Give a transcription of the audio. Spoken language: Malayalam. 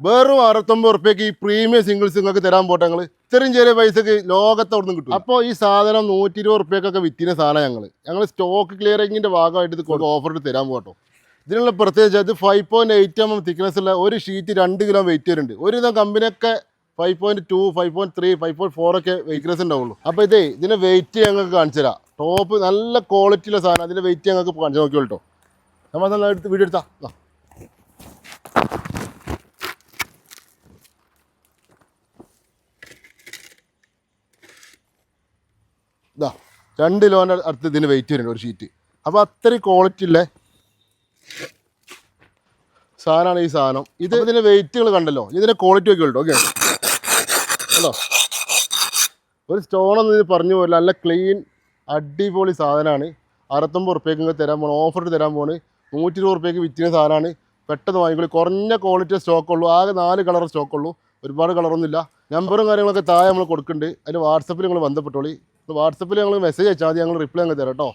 വെറും അറുപത്തൊമ്പത് ഉറുപ്പ്യക്ക് ഈ പ്രീമിയം സിംഗിൾസ് നിങ്ങൾക്ക് തരാൻ പോട്ടെ ഞങ്ങൾ ഇത്രയും ചെറിയ പൈസക്ക് ലോകത്ത് കിട്ടും അപ്പോൾ ഈ സാധനം നൂറ്റി ഇരുപത് ഉറുപ്പ്യക്കൊക്കെ വിറ്റിന സാധനം ഞങ്ങൾ ഞങ്ങൾ സ്റ്റോക്ക് ക്ലിയറിങ്ങിന്റെ ഭാഗമായിട്ട് ഇത് ഓഫർ ഇട്ട് തരാൻ പോകട്ടോ ഇതിനുള്ള പ്രത്യേകിച്ച് അത് five point eight M M thickness ഉള്ള ഒരു ഷീറ്റ് രണ്ട് കിലോ വെയിറ്റ് വരുന്നുണ്ട്. ഒരുവിധം കമ്പനിയൊക്കെ five point two five point three five point four ഒക്കെ വെയിറ്റ്നെസ് ഉണ്ടാവുള്ളൂ. അപ്പോൾ ഇതേ ഇതിന്റെ വെയിറ്റ് ഞങ്ങൾക്ക് കാണിച്ചു തരാം. ടോപ്പ് നല്ല ക്വാളിറ്റിയുള്ള സാധനം അതിന്റെ വെയിറ്റ് ഞങ്ങൾക്ക് കാണിച്ചു നോക്കിയോട്ടോ നമ്മൾ നല്ല എടുത്ത് വീഡിയോ ഇതാ രണ്ട് കിലോന്റെ അടുത്ത് ഇതിന് വെയിറ്റ് വരുന്നുണ്ട് ഒരു ഷീറ്റ് അപ്പോൾ അത്രയും ക്വാളിറ്റി ഉള്ള സാധനമാണ് ഈ സാധനം. ഇത് ഇതിന്റെ വെയിറ്റുകൾ കണ്ടല്ലോ? ഇതിന്റെ ക്വാളിറ്റി ഒക്കെ ഉണ്ടോ? ഓക്കെ അല്ലോ ഒരു സ്റ്റോണൊന്നും ഇത് പറഞ്ഞു പോലെ നല്ല ക്ലീൻ അടിപൊളി സാധനമാണ്. അറുപത്തൊമ്പത് ഉറുപ്പ്യക്ക് ഇങ്ങനെ തരാൻ പോകണം ഓഫർ തരാൻ പോണ്. നൂറ്റി ഇരുപത് ഉറുപ്പ്യക്ക് വിറ്റിന് സാധനമാണ്. പെട്ടെന്ന് വാങ്ങിക്കോളൂ കുറഞ്ഞ ക്വാളിറ്റി സ്റ്റോക്ക് ഉള്ളൂ. ആകെ നാല് കളർ സ്റ്റോക്ക് ഉള്ളൂ. ഒരുപാട് കളറൊന്നുമില്ല നമ്പറും കാര്യങ്ങളൊക്കെ താഴെ നമ്മൾ കൊടുക്കുന്നുണ്ട്. അതിൽ വാട്സപ്പിൽ നിങ്ങൾ ബന്ധപ്പെട്ടോളി. വാട്സപ്പിൽ ഞങ്ങൾ മെസ്സേജ് അയച്ചാൽ മതി. ഞങ്ങൾ റിപ്ലൈ അങ്ങ് തരാം കേട്ടോ